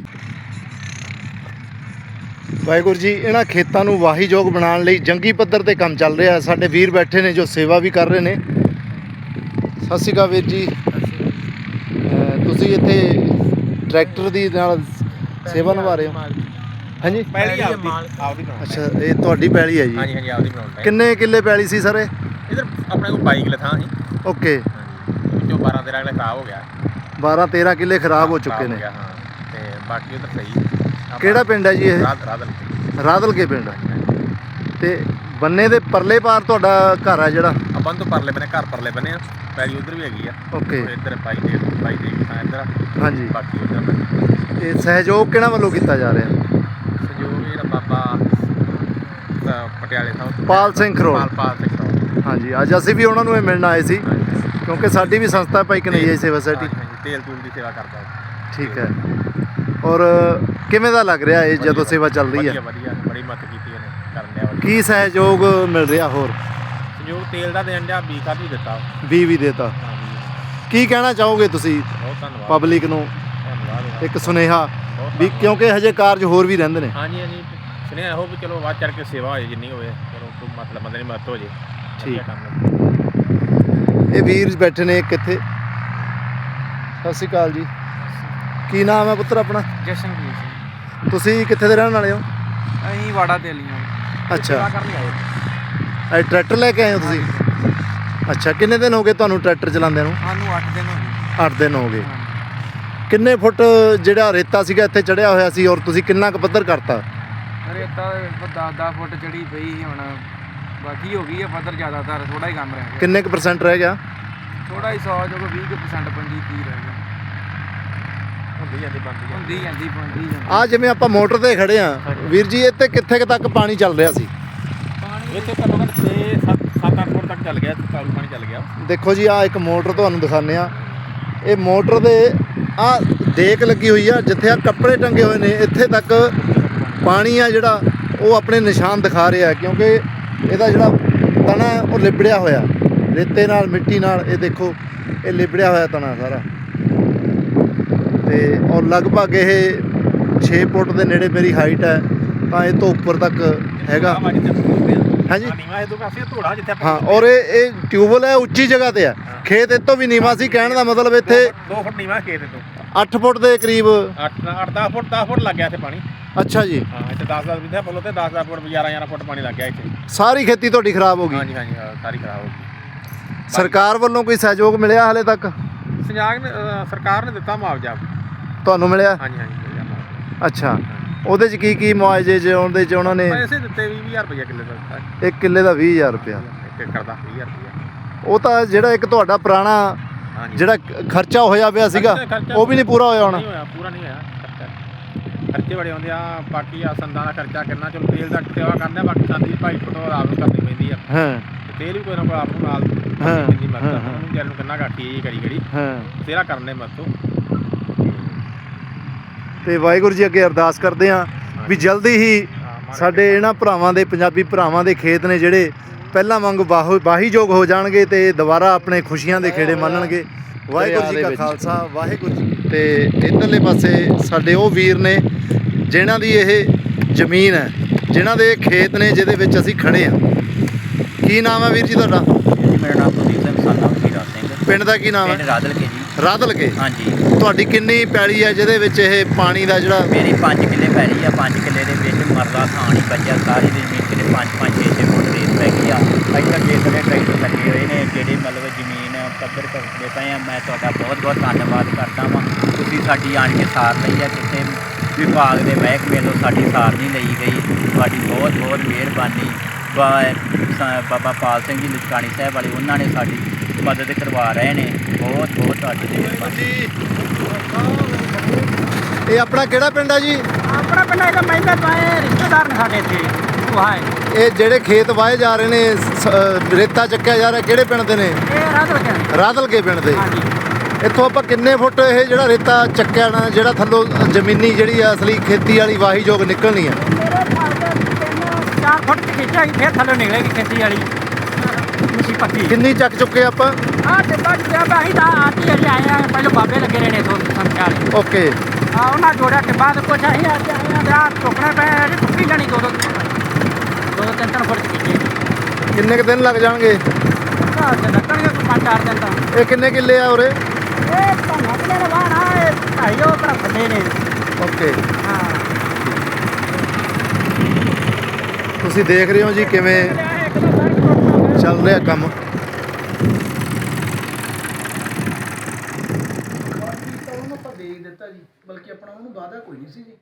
ਵਾਹਿਗੁਰੂ ਜੀ, ਇਹਨਾਂ ਖੇਤਾਂ ਨੂੰ ਵਾਹੀਯੋਗ ਬਣਾਉਣ ਲਈ ਜੰਗੀ ਪੱਧਰ ਤੇ ਕੰਮ ਚੱਲ ਰਿਹਾ ਸਾਡੇ ਵੀਰ ਬੈਠੇ ਨੇ ਜੋ ਸੇਵਾ ਵੀ ਕਰ ਰਹੇ ਨੇ। ਸਤਿ ਸ਼੍ਰੀ ਅਕਾਲ ਵੀਰ ਜੀ। ਤੁਸੀਂ ਇੱਥੇ ਟਰੈਕਟਰ ਦੀ ਨਾਲ ਸੇਵਾ ਨਿਭਾ ਰਹੇ ਹੋ? ਹਾਂਜੀ? ਪਹਿਲੀ ਆਪਦੀ ਆਪਦੀ। ਬਣਾਉਣਾ ਅੱਛਾ ਇਹ ਤੁਹਾਡੀ ਪੈਲੀ ਹੈ ਜੀ? ਹਾਂਜੀ ਹਾਂਜੀ ਆਪਦੀ ਬਣਾਉਣਾ ਕਿੰਨੇ ਕਿੱਲੇ ਪੈਲੀ ਸੀ ਸਰ ਇਹ? ਇਧਰ ਆਪਣੇ ਕੋਲ 22 ਕਿਲੇ ਥਾਂ ਸੀ। ਓਕੇ। ਹਾਂਜੀ। ਵਿੱਚੋਂ 12 13 ਕਿਲੇ ਖਰਾਬ ਹੋ ਗਿਆ। 12 13 ਕਿੱਲੇ ਖਰਾਬ ਹੋ ਚੁੱਕੇ ਨੇ। ਗਿਆ, ਹਾਂ। ਤੇ ਬਾਕੀ ਉਧਰ ਸਹੀ। ਕਿਹੜਾ ਪਿੰਡ ਹੈ ਜੀ ਇਹ? ਰਾਤ ਰਾਦਲ ਕੇ ਪਿੰਡ। ਤੇ ਬੰਨੇ ਦੇ ਪਰਲੇ ਪਾਰ ਤੁਹਾਡਾ ਘਰ ਆ ਜਿਹੜਾ? ਆਪਾਂ ਤੋਂ ਪਰਲੇ ਬਨੇ ਘਰ ਪਰਲੇ ਬਨੇ ਆ। ਪੈਲੀ ਉਧਰ ਵੀ ਹੈਗੀ ਆ। ਓਕੇ। ਇੱਧਰ ਪਾਈ ਦੇ ਪਾਈ ਦੇ ਇੱਧਰ ਹਾਂਜੀ। ਬਾਕੀ ਉਧਰ ਇਹ ਸਹਿਯੋਗ ਕਿਹਨਾਂ ਵੱਲੋਂ ਕੀਤਾ ਜਾ ਰਿਹਾ ਸਹਿਯੋਗ ਜਿਹੜਾ ਬਾਬਾ ਅ, ਪਟਿਆਲੇ ਤੋਂ। ਪਾਲ ਸਿੰਘ ਖਰੋੜ। ਪਾਲ ਪਾਲ ਸਿੰਘ ਖਰੋੜ। ਹਾਂਜੀ ਅੱਜ ਅਸੀਂ ਵੀ ਉਹਨਾਂ ਨੂੰ ਇਹ ਮਿਲਣ ਆਏ ਸੀ ਕਿਉਂਕਿ ਸਾਡੀ ਵੀ ਸੰਸਥਾ ਭਾਈ ਕਨਈਆ ਸੇਵਾ ਸੋਸਾਇਟੀ ਤੇਲ ਤੂਲ ਦੀ ਸੇਵਾ ਕਰਦਾ। ਠੀਕ ਹੈ। ਔਰ ਕਿਵੇਂ ਦਾ ਲੱਗ ਰਿਹਾ ਇਹ ਜਦੋਂ ਸੇਵਾ ਚੱਲ ਰਹੀ ਹੈ? ਵਧੀਆ ਵਧੀਆ। ਬੜੀ ਮਦਦ ਕੀਤੀ ਇਹਨੇ ਕੀ ਸਹਿਯੋਗ ਮਿਲ ਰਿਹਾ ਹੋਰ? ਸੰਯੋਗ ਤੇਲ ਦਾ ਦੇਣ ਬੀ ਖਾਦ ਵੀ ਦਿੱਤਾ। ਵੀ ਵੀ ਦੇਤਾ। ਕੀ ਕਹਿਣਾ ਚਾਹੋਗੇ ਤੁਸੀਂ ਬਹੁਤ ਧੰਨਵਾਦ। ਪਬਲਿਕ ਨੂੰ? ਧੰਨਵਾਦ। ਇੱਕ ਸੁਨੇਹਾ ਵੀ। ਕਿਉਂਕਿ ਹਜੇ ਕਾਰਜ ਹੋਰ ਵੀ ਰਹਿੰਦੇ ਨੇ। ਹਾਂਜੀ ਹਾਂਜੀ। ਸੁਣਿਆ ਇਹੋ ਵੀ ਚਲੋ ਵੱਧ ਚੜ ਕੇ ਸੇਵਾ ਹੋਏ ਜਿੰਨੀ ਹੋਵੇ ਚਲੋ ਕੋਈ ਮਤਲਬ ਬੰਦੇ ਦੀ ਮਦਦ ਹੋ ਜੇ। ਵਧੀਆ ਠੀਕ। ਕੰਮ ਹੈ। ਇਹ ਵੀਰ ਬੈਠੇ ਨੇ ਕਿੱਥੇ? ਸਤਿ ਸ਼੍ਰੀ ਅਕਾਲ ਜੀ। ਕੀ ਨਾਮ ਹੈ ਪੁੱਤਰ ਆਪਣਾ? ਜਸ਼ਨਵੀਰ ਸਿੰਘ ਤੁਸੀਂ ਕਿੱਥੇ ਦੇ ਰਹਿਣ ਵਾਲੇ ਹੋ? ਅਸੀਂ ਵਾੜਾ ਤੇ ਲੀਆਂ ਅੱਛਾ। ਕਰਨ ਆਏ। ਇਹ ਟਰੈਕਟਰ ਲੈ ਕੇ ਆਏ ਹੋ ਤੁਸੀਂ? ਅੱਛਾ ਕਿੰਨੇ ਦਿਨ ਹੋ ਗਏ ਤੁਹਾਨੂੰ ਟਰੈਕਟਰ ਚਲਾਉਂਦੇ ਨੂੰ? ਸਾਨੂੰ 8 ਦਿਨ ਹੋ ਗਏ। 8 ਦਿਨ ਹੋ ਗਏ। ਕਿੰਨੇ ਫੁੱਟ ਜਿਹੜਾ ਰੇਤਾ ਸੀਗਾ ਇੱਥੇ ਚੜਿਆ ਹੋਇਆ ਸੀ ਔਰ ਤੁਸੀਂ ਕਿੰਨਾ ਕੁ ਪੱਧਰ ਕਰਤਾ? ਰੇਤਾ 10 10 ਫੁੱਟ ਚੜੀ ਪਈ ਸੀ ਹੁਣ। ਬਾਕੀ ਹੋ ਗਈ ਹੈ ਪੱਧਰ ਜ਼ਿਆਦਾਤਰ ਥੋੜਾ ਹੀ ਕੰਮ ਰਹਿ ਗਿਆ। ਕਿੰਨੇ ਕੁ ਪਰਸੈਂਟ ਰਹਿ ਗਿਆ? ਥੋੜਾ ਹੀ 100 ਜੋ 20% ਪੰਜੀ ਕੀ ਰਹਿ ਗਿਆ। ਹੁੰਦੀ ਜਾਂਦੀ ਬੰਦੀ ਹੁੰਦੀ ਜਾਂਦੀ ਜਾਂਦੀ। ਆ ਜਿਵੇਂ ਆਪਾਂ ਮੋਟਰ ਤੇ ਖੜੇ ਆ ਵੀਰ ਜੀ ਇੱਥੇ ਕਿੱਥੇ ਕੁ ਤੱਕ ਪਾਣੀ ਚੱਲ ਰਿਹਾ ਸੀ? ਇੱਥੇ ਘੱਟੋ ਘੱਟ 6 7 7 8 ਫੁੱਟ ਤੱਕ ਚੱਲ ਗਿਆ ਚਾਲੂ ਪਾਣੀ ਚੱਲ ਗਿਆ। ਦੇਖੋ ਜੀ ਆ ਇੱਕ ਮੋਟਰ ਤੁਹਾਨੂੰ ਦਿਖਾਉਂਦੇ ਆ। ਇਹ ਮੋਟਰ ਦੇ ਆ ਦੇਕ ਲੱਗੀ ਹੋਈ ਆ ਜਿੱਥੇ ਆ ਕੱਪੜੇ ਟੰਗੇ ਹੋਏ ਨੇ ਇੱਥੇ ਤੱਕ ਪਾਣੀ ਆ ਜਿਹੜਾ ਉਹ ਆਪਣੇ ਨਿਸ਼ਾਨ ਦਿਖਾ ਰਿਹਾ ਕਿਉਂਕਿ ਇਹਦਾ ਜਿਹੜਾ ਤਣਾ ਹੈ ਉਹ ਲਿਬੜਿਆ ਹੋਇਆ। ਰੇਤੇ ਨਾਲ ਮਿੱਟੀ ਨਾਲ ਇਹ ਦੇਖੋ ਇਹ ਲਿਬੜਿਆ ਹੋਇਆ ਤਣਾ ਸਾਰਾ। ਤੇ ਔਰ ਲਗਭਗ ਇਹ 6 ਫੁੱਟ ਦੇ ਨੇੜੇ ਮੇਰੀ ਹਾਈਟ ਹੈ ਤਾਂ ਇਹ ਤੋਂ ਉੱਪਰ ਤੱਕ ਹੈਗਾ। ਹਾਂਜੀ। ਨੀਵਾ ਇਹ ਤੋਂ ਕਾਫੀ ਧੋੜਾ ਜਿੱਥੇ ਆਪਾਂ ਹਾਂ ਔਰ ਇਹ ਇਹ ਟਿਊਬਵੈਲ ਹੈ ਉੱਚੀ ਜਗ੍ਹਾ ਤੇ ਹੈ। ਖੇਤ ਇਹ ਤੋਂ ਵੀ ਨੀਵਾਂ ਸੀ ਕਹਿਣ ਦਾ ਮਤਲਬ ਇੱਥੇ 2 ਫੁੱਟ ਨੀਵਾ ਖੇਤ ਤੋਂ 8 ਫੁੱਟ ਦੇ ਕਰੀਬ 8 8 10 ਫੁੱਟ 10 ਫੁੱਟ ਲੱਗ ਗਿਆ ਇੱਥੇ ਪਾਣੀ। ਅੱਛਾ ਜੀ। ਹਾਂ ਇੱਥੇ 10 10 ਵਿਧਾ ਬੋਲੋ ਤੇ 10 10 ਫੁੱਟ 11 11 ਫੁੱਟ ਪਾਣੀ ਲੱਗ ਗਿਆ ਇੱਥੇ। ਸਾਰੀ ਖੇਤੀ ਤੁਹਾਡੀ ਖਰਾਬ ਹੋ ਗਈ? ਹਾਂਜੀ ਹਾਂਜੀ ਹਾਂ, ਸਾਰੀ ਖਰਾਬ ਹੋ ਗਈ। ਸਰਕਾਰ ਵੱਲੋਂ ਕੋਈ ਸਹਿਯੋਗ ਮਿਲਿਆ ਹਾਲੇ ਤੱਕ? ਸੰਜਾਗ ਨੇ ਸਰਕਾਰ ਨੇ ਦਿੱਤਾ ਮੁਆਵਜ਼ਾ। ਤੁਹਾਨੂੰ ਮਿਲਿਆ? ਹਾਂਜੀ ਹਾਂਜੀ ਮਿਲਿਆ ਮੁਆਵਜ਼ਾ। ਅੱਛਾ। ਉਹਦੇ ਚ ਕੀ ਕੀ ਮੁਆਵਜ਼ੇ ਚ ਉਹਦੇ ਚ ਉਹਨਾਂ ਨੇ ਪੈਸੇ ਦਿੱਤੇ 20000 ਰੁਪਏ ਕਿੱਲੇ ਦਾ ਇੱਕ ਕਿੱਲੇ ਦਾ 20000 ਰੁਪਇਆ ਇੱਕ ਏਕੜ ਦਾ 20000 ਰੁਪਏ ਉਹ ਤਾਂ ਜਿਹੜਾ ਇੱਕ ਤੁਹਾਡਾ ਪੁਰਾਣਾ ਹਾਂਜੀ। ਜਿਹੜਾ ਖ- ਖਰਚਾ ਹੋਇਆ ਪਿਆ ਸੀਗਾ ਖਰਚਾ- ਖਰਚਾ ਉਹ ਵੀ ਨਹੀਂ ਪੂਰਾ ਹੋਇਆ ਹੋਣਾ। ਨਹੀਂ ਹੋਇਆ ਪੂਰਾ ਨਹੀਂ ਹੋਇਆ। ਖਰਚਾ ਬੜੇ ਆਉਂਦੇ ਆ ਬਾਕੀ ਆ ਸੰਦਾਂ ਦਾ ਖਰਚਾ ਕਿੰਨਾ ਚਲੋ ਤੇਲ ਦਾ ਸੇਵਾ ਕਰਨਾ ਬਾਕੀ ਸੰਦੀ ਦੀ ਭਾਈ ਫੋਟੋ ਆਪ ਨੂੰ ਕਰਨੀ ਪੈਂਦੀ ਆ। ਹਾਂ। ਤੇਲ ਵੀ ਕੋਈ ਨਾ ਕੋਈ ਆਪ ਨੂੰ ਨਾਲ ਹਾਂ, ਕਿੰਨੀ ਮਰਦਾ। ਉਹਨੂੰ ਵਿਚਾਰੇ ਨੂੰ ਕਿੰਨਾ ਘਾਟੀ ਜੀ ਕਰੀ ਕਰੀ। ਹਾਂ। ਤੇਰਾ ਕਰਨੇ ਮਤੋਂ ਤੇ ਵਾਹਿਗੁਰੂ ਜੀ ਅੱਗੇ ਅਰਦਾਸ ਕਰਦੇ ਹਾਂ ਵੀ ਜਲਦੀ ਹੀ ਸਾਡੇ ਇਹਨਾਂ ਭਰਾਵਾਂ ਦੇ ਪੰਜਾਬੀ ਭਰਾਵਾਂ ਦੇ ਖੇਤ ਨੇ ਜਿਹੜੇ ਪਹਿਲਾਂ ਵਾਂਗ ਬਾਹੋ ਬਾਹੀਯੋਗ ਹੋ ਜਾਣਗੇ ਤੇ ਦੁਬਾਰਾ ਆਪਣੇ ਖੁਸ਼ੀਆਂ ਦੇ ਖੇੜੇ ਮੰਨਣਗੇ। ਵਾਹਿਗੁਰੂ ਜੀ ਕਾ ਖਾਲਸਾ ਵਾਹਿਗੁਰੂ ਜੀ ਤੇ ਇਧਰਲੇ ਪਾਸੇ ਸਾਡੇ ਉਹ ਵੀਰ ਨੇ ਜਿਨ੍ਹਾਂ ਦੀ ਇਹ ਜ਼ਮੀਨ ਹੈ ਜਿਨ੍ਹਾਂ ਦੇ ਖੇਤ ਨੇ ਜਿਹਦੇ ਵਿੱਚ ਅਸੀਂ ਖੜੇ ਆ ਕੀ ਨਾਮ ਹੈ ਵੀਰ ਜੀ ਤੁਹਾਡਾ? ਜੀ ਮੇਰਾ ਨਾਮ ਕੁਲਦੀਪ ਸਿੰਘ ਸਾਨਾ ਵਸੀਰਾ ਸਿੰਘ। ਪਿੰਡ ਦਾ ਕੀ ਨਾਮ ਪਿੰਡ ਹੈ? ਰਾਦਲ ਕੇ ਜੀ। ਰਾਦਲ ਕੇ ਹਾਂਜੀ। ਤੁਹਾਡੀ ਕਿੰਨੀ ਪੈਲੀ ਹੈ ਜਿਹਦੇ ਵਿੱਚ ਇਹ ਪਾਣੀ ਦਾ ਜਿਹੜਾ ਮੇਰੀ 5 ਕਿੱਲੇ ਪੈਲੀ ਆ 5 ਕਿੱਲੇ ਦੇ ਵਿੱਚ ਮਰਲਾ ਥਾਣੀ ਬੱਜਾ ਸਾਰੀ ਦੀ ਜ਼ਮੀਨ ਕਿਤੇ 5 5 6 6 ਫੁੱਟ ਰੇਤ ਪੈ ਗਈ ਆ। ਇੱਧਰ ਦੇਖ ਲੈ ਟਰੈਕਟਰ ਲੱਗੇ ਹੋਏ ਨੇ ਜਿਹੜੇ ਮਤਲਬ ਜ਼ਮੀਨ ਪੱਧਰ ਕਰਦੇ ਪਏ ਆ ਮੈਂ ਤੁਹਾਡਾ ਬਹੁਤ ਬਹੁਤ ਧੰਨਵਾਦ ਕਰਦਾ ਵਾਂ। ਤੁਸੀਂ ਸਾਡੀ ਆਣ ਕੇ ਸਾਰ ਲਈ ਆ ਕਿਸੇ ਵਿਭਾਗ ਦੇ ਮਹਿਕਮੇ ਵੱਲੋਂ ਸਾਡੀ ਸਾਰ ਨਹੀਂ ਲਈ ਗਈ। ਤੁਹਾਡੀ ਬਹੁਤ ਬਹੁਤ ਮਿਹਰਬਾਨੀ। ਬਾਬਾ ਪਾਲ ਸਿੰਘ ਜੀ ਲਚਕਾਣੀ ਸਾਹਿਬ ਵਾਲੇ ਉਹਨਾਂ ਨੇ ਸਾਡੀ ਮਦਦ ਕਰਵਾ ਰਹੇ ਨੇ। ਬਹੁਤ ਬਹੁਤ ਤੁਹਾਡੀ ਮਿਹਰਬਾਨੀ। ਇਹ ਆਪਣਾ ਕਿਹੜਾ ਪਿੰਡ ਹੈ ਜੀ? ਆਪਣਾ ਪਿੰਡ ਇਹਦਾ ਮਹਿੰਦਾ ਪਾਏ ਰਿਸ਼ਤੇਦਾਰ ਨੇ ਸਾਡੇ ਇੱਥੇ। ਹੈ ਇਹ ਜਿਹੜੇ ਖੇਤ ਵਾਏ ਜਾ ਰਹੇ ਨੇ ਸ- ਰੇਤਾ ਚੱਕਿਆ ਜਾ ਰਿਹਾ ਕਿਹੜੇ ਪਿੰਡ ਦੇ ਨੇ? ਇਹ ਰਾਤ ਰੱਖਿਆ ਰਾਦਲ ਕੇ ਪਿੰਡ ਦੇ। ਹਾਂਜੀ। ਇੱਥੋਂ ਆਪਾਂ ਕਿੰਨੇ ਫੁੱਟ ਇਹ ਜਿਹੜਾ ਰੇਤਾ ਚੱਕਿਆ ਨਾ ਜਿਹੜਾ ਥੱਲੋਂ ਜ਼ਮੀਨੀ ਜਿਹੜੀ ਆ ਅਸਲੀ ਖੇਤੀ ਵਾਲੀ ਵਾਹੀਯੋਗ ਨਿਕਲਣੀ ਆ? ਮੇਰੇ ਖਿਆਲ ਦੇ ਤਿੰਨ ਚਾਰ ਫੁੱਟ ਚ ਖਿੱਚਾਂਗੇ ਫਿਰ ਥੱਲੇ ਨਿਕਲੇਗੀ ਖੇਤੀ ਵਾਲੀ। ਮੱਛੀ ਪੱਕੀ। ਕਿੰਨੀ ਚੱਕ ਚੁੱਕੇ ਆਪਾਂ? ਆ ਟਿੱਬਾ ਜਿਹਾ ਅਸੀਂ ਤਾਂ ਆਤੀ ਅਜੇ ਆਏ ਆ ਪਹਿਲਾਂ ਬਾਬੇ ਲੱਗੇ ਰਹੇ ਨੇ ਤੋਂ ਸੰਥਿਆ ਵਾਲੇ। ਓਕੇ। ਆ ਉਹਨਾਂ ਜੋੜਿਆ ਟਿੱਬਾ ਤੇ ਕੁਛ ਅਸੀਂ ਅੱਜ ਆਏ ਆ ਤੇ ਆ ਟੋਕਣਾ ਪਿਆ ਜੀ ਟੁੱਟੀ ਜਾਣੀ ਦੋ ਦੋ ਦੋ ਦੋ ਤਿੰਨ ਤਿੰਨ ਫੁੱਟ ਚ ਖਿੱਚੇ ਕਿੰਨੇ ਕੁ ਦਿਨ ਲੱਗ ਜਾਣਗੇ? ਘਰ ਤੇ ਲੱਗਣਗੇ ਕੋਈ ਪੰਜ ਚਾਰ ਦਿਨ ਤਾਂ। ਇਹ ਕਿੰਨੇ ਕਿੱਲੇ ਆ ਉਰੇ? ਇਹ ਭਾਣਾ ਕਿਲੇ ਦਾ ਬਾਣ ਇਹ ਢਾਈ ਉਹ ਭਰਾ ਥੱਲੇ ਨੇ। ਓਕੇ। ਹਾਂ। ਤੁਸੀਂ ਦੇਖ ਰਹੇ ਹੋ ਜੀ ਕਿਵੇਂ ਚੱਲ ਰਿਹਾ ਕੰਮ ਬਾਕੀ ਤਾਂ ਉਹਨੂੰ ਆਪਾਂ ਦੇ ਹੀ ਦਿੱਤਾ ਜੀ ਬਲਕਿ ਆਪਣਾ ਉਹਨੂੰ ਵਾਅਦਾ ਕੋਈ ਨਹੀਂ ਸੀ ਜੀ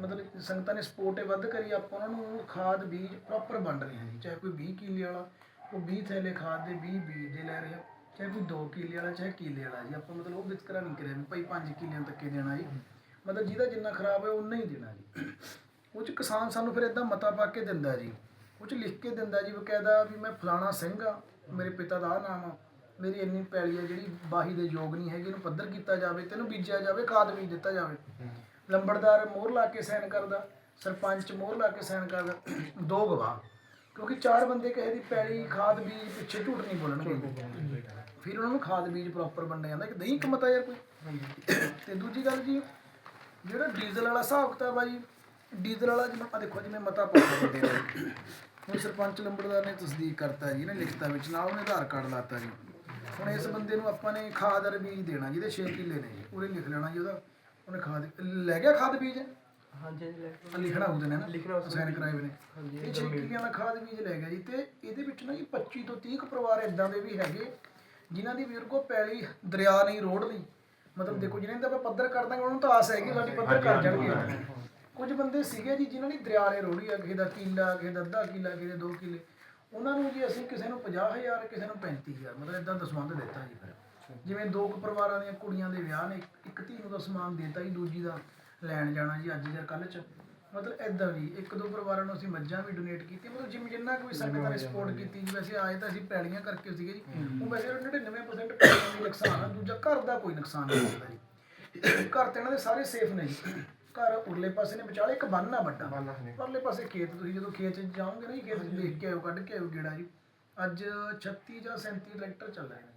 ਮਤਲਬ ਸੰਗਤਾਂ ਨੇ ਸਪੋਰਟ ਵੱਧ ਕਰੀ, ਆਪਾਂ ਉਹਨਾਂ ਨੂੰ ਖਾਦ, ਬੀਜ ਪ੍ਰੋਪਰ ਵੰਡ ਰਹੇ ਹਾਂ ਜੀ। ਚਾਹੇ ਕੋਈ 20 ਕਿੱਲੇ ਵਾਲਾ, ਉਹ 20 ਥੈਲੇ ਖਾਦ ਦੇ 20 ਬੀਜ ਦੇ ਲੈ ਰਿਹਾ, ਚਾਹੇ ਕੋਈ 2 ਕਿੱਲੇ ਵਾਲਾ, ਚਾਹੇ ਕਿੱਲੇ ਵਾਲਾ ਜੀ। ਆਪਾਂ ਮਤਲਬ ਉਹ ਵਿਤਕਰਾ ਨਹੀਂ ਕਰਿਆ ਵੀ ਭਾਈ 5 ਕਿੱਲਿਆਂ ਤੱਕ ਹੀ ਦੇਣਾ ਜੀ। ਮਤਲਬ ਜਿਹਦਾ ਜਿੰਨਾ ਖਰਾਬ ਹੈ ਉਨਾ ਹੀ ਦੇਣਾ ਜੀ। ਉਹ ਚ ਕਿਸਾਨ ਸਾਨੂੰ ਫਿਰ ਇਦਾਂ ਮਤਾ ਪਾ ਕੇ ਦਿੰਦਾ ਜੀ। ਉਹ ਚ ਲਿਖ ਕੇ ਦਿੰਦਾ ਜੀ, ਬਕਾਇਦਾ ਵੀ ਮੈਂ ਫਲਾਣਾ ਸਿੰਘ ਆ, ਮੇਰੇ ਪਿਤਾ ਦਾ ਆਹ ਨਾਮ ਆ। ਮੇਰੀ ਇੰਨੀ ਪੈਲੀ ਆ ਜਿਹੜੀ ਬਾਹੀ ਦੇ ਯੋਗ ਨਹੀਂ ਹੈਗੀ, ਇਹਨੂੰ ਪੱਧਰ ਕੀਤਾ ਜਾਵੇ, ਤੈਨੂੰ ਬੀਜਿਆ ਜਾਵੇ, ਖਾਦ ਬੀਜ ਦਿੱਤਾ ਜਾਵੇ। ਲੰਬੜਦਾਰ ਮੋਹਰ ਲਾ ਕੇ ਸਾਈਨ ਕਰਦਾ ਸਰਪੰਚ ਮੋਹਰ ਲਾ ਕੇ ਸਾਈਨ ਕਰਦਾ ਦੋ ਗਵਾਹ। ਕਿਉਂਕਿ ਚਾਰ ਬੰਦੇ ਕਿਸੇ ਦੀ ਪੈਲੀ ਖਾਦ ਬੀਜ ਪਿੱਛੇ ਝੂਠ ਨਹੀਂ ਬੋਲਣਗੇ। ਫਿਰ ਉਹਨਾਂ ਨੂੰ ਖਾਦ ਬੀਜ ਪ੍ਰੋਪਰ ਵੰਡਿਆ ਜਾਂਦਾ। ਕਿ ਦਹੀਂ ਕਮਤਾ ਯਾਰ ਕੋਈ। ਤੇ ਦੂਜੀ ਗੱਲ ਜੀ ਜਿਹੜਾ ਡੀਜ਼ਲ ਵਾਲਾ ਹਿਸਾਬ ਕਿਤਾਬ ਆ ਜੀ ਡੀਜ਼ਲ ਵਾਲਾ ਜਿਵੇਂ ਆ ਦੇਖੋ ਜਿਵੇਂ ਮਤਾ ਪਾਉਂਦੇ ਬੰਦੇ ਆ। ਹੁਣ ਸਰਪੰਚ ਲੰਬੜਦਾਰ ਨੇ ਤਸਦੀਕ ਕਰਤਾ ਜੀ ਨੇ ਲਿਖਤਾ ਵਿੱਚ ਨਾਲ ਉਹਨੇ ਆਧਾਰ ਕਾਰਡ ਲਾਤਾ ਜੀ। ਹੁਣ ਇਸ ਬੰਦੇ ਨੂੰ ਆਪਾਂ ਨੇ ਖਾਦ ਬੀਜ ਦੇਣਾ ਜਿਹਦੇ 6 ਕਿੱਲੇ ਨੇ ਜੀ ਉਹਨੇ ਲਿਖ ਲੈਣਾ ਜੀ ਉਹਦਾ। ਉਹਨੇ ਖਾਦ ਲੈ ਗਿਆ ਖਾਦ ਬੀਜ? ਹਾਂਜੀ ਲਿਖਣਾ ਉਹਦੇ ਨੇ ਨਾ ਲਿਖਣਾ ਸਾਈਨ ਕਰਾਏ ਹੋਏ ਨੇ। ਇਹ 6 ਕਿੱਲਿਆਂ ਦਾ ਖਾਦ ਬੀਜ ਲੈ ਗਿਆ ਜੀ ਤੇ ਇਹਦੇ ਵਿੱਚ ਨਾ ਜੀ 25 ਤੋਂ 30 ਕੁ ਪਰਿਵਾਰ ਇਦਾਂ ਦੇ ਵੀ ਹੈਗੇ ਜਿਨ੍ਹਾਂ ਦੀ ਵੀਰ ਕੋ ਪੈਲੀ ਦਰਿਆ ਨਹੀਂ ਰੋੜਦੀ ਮਤਲਬ ਦੇਖੋ ਜਿਹਨਾਂ ਦਾ ਆਪਾਂ ਪੱਧਰ ਕਰ ਦਾਂਗੇ ਉਹਨਾਂ ਨੂੰ ਤਾਂ ਆਸ ਹੈਗੀ ਸਾਡੀ ਪੱਧਰ ਕਰ ਜਾਣਗੇ। ਕੁਝ ਬੰਦੇ ਸੀਗੇ ਜੀ ਜਿਨ੍ਹਾਂ ਦੀ ਦਰਿਆ ਨੇ ਰੋੜੀ ਆ ਕਿਸੇ ਦਾ ਕਿੱਲਾ ਕਿਸੇ ਦਾ ਅੱਧਾ ਕਿੱਲਾ ਕਿਸੇ ਦੇ 2 ਕਿੱਲੇ। ਉਹਨਾਂ ਨੂੰ ਜੀ ਅਸੀਂ ਕਿਸੇ ਨੂੰ 50000 ਕਿਸੇ ਨੂੰ 35000 ਮਤਲਬ ਇਦਾਂ ਦਸਵੰਧ ਦਿੱਤਾ ਜੀ ਫਿਰ। ਜਿਵੇਂ ਦੋ ਕੁ ਪਰਿਵਾਰਾਂ ਦੀਆਂ ਕੁੜੀਆਂ ਦੇ ਵਿਆਹ ਨੇ ਇੱਕ ਧੀ ਨੂੰ ਦਾ ਸਮਾਨ ਦਿੱਤਾ ਜੀ ਦੂਜੀ ਦਾ ਲੈਣ ਜਾਣਾ ਜੀ ਅੱਜ ਜਾਂ ਕੱਲ੍ਹ ਚ। ਮਤਲਬ ਇਦਾਂ ਵੀ ਇੱਕ ਦੋ ਪਰਿਵਾਰਾਂ ਨੂੰ ਅਸੀਂ ਮੱਝਾਂ ਵੀ ਡੋਨੇਟ ਕੀਤੀਆਂ ਮਤਲਬ ਜਿਵੇਂ ਜਿੰਨਾ ਕੋਈ ਸੰਗਤਾਂ ਨੇ ਸਪੋਰਟ ਕੀਤੀ ਜੀ ਵੈਸੇ ਆਏ ਤਾਂ ਅਸੀਂ ਪੈਲੀਆਂ ਕਰਕੇ ਸੀਗੇ ਜੀ ਉਹ ਵੈਸੇ 99% ਪੈਲੀਆਂ ਦੀ ਨੁਕਸਾਨ ਆ ਦੂਜਾ ਘਰ ਦਾ ਕੋਈ ਨੁਕਸਾਨ ਨਹੀਂ ਹੁੰਦਾ ਜੀ। ਘਰ ਤੇ ਇਹਨਾਂ ਦੇ ਸਾਰੇ ਸੇਫ ਨੇ ਜੀ। ਘਰ ਉਰਲੇ ਪਾਸੇ ਨੇ ਵਿਚਾਲੇ ਇੱਕ ਬੰਨ ਆ ਵੱਡਾ। ਪਰਲੇ ਪਾਸੇ ਖੇਤ ਤੁਸੀਂ ਜਦੋਂ ਖੇਤ 'ਚ ਜਾਓਗੇ ਨਾ ਜੀ ਖੇਤ 'ਚ ਦੇਖ ਕੇ ਆਇਓ ਕੱਢ ਕੇ ਆਇਓ ਗੇੜਾ ਜੀ। ਅੱਜ 36 ਜਾਂ 37 ਟਰੈਕਟਰ ਚੱਲ ਰਹੇ ਨੇ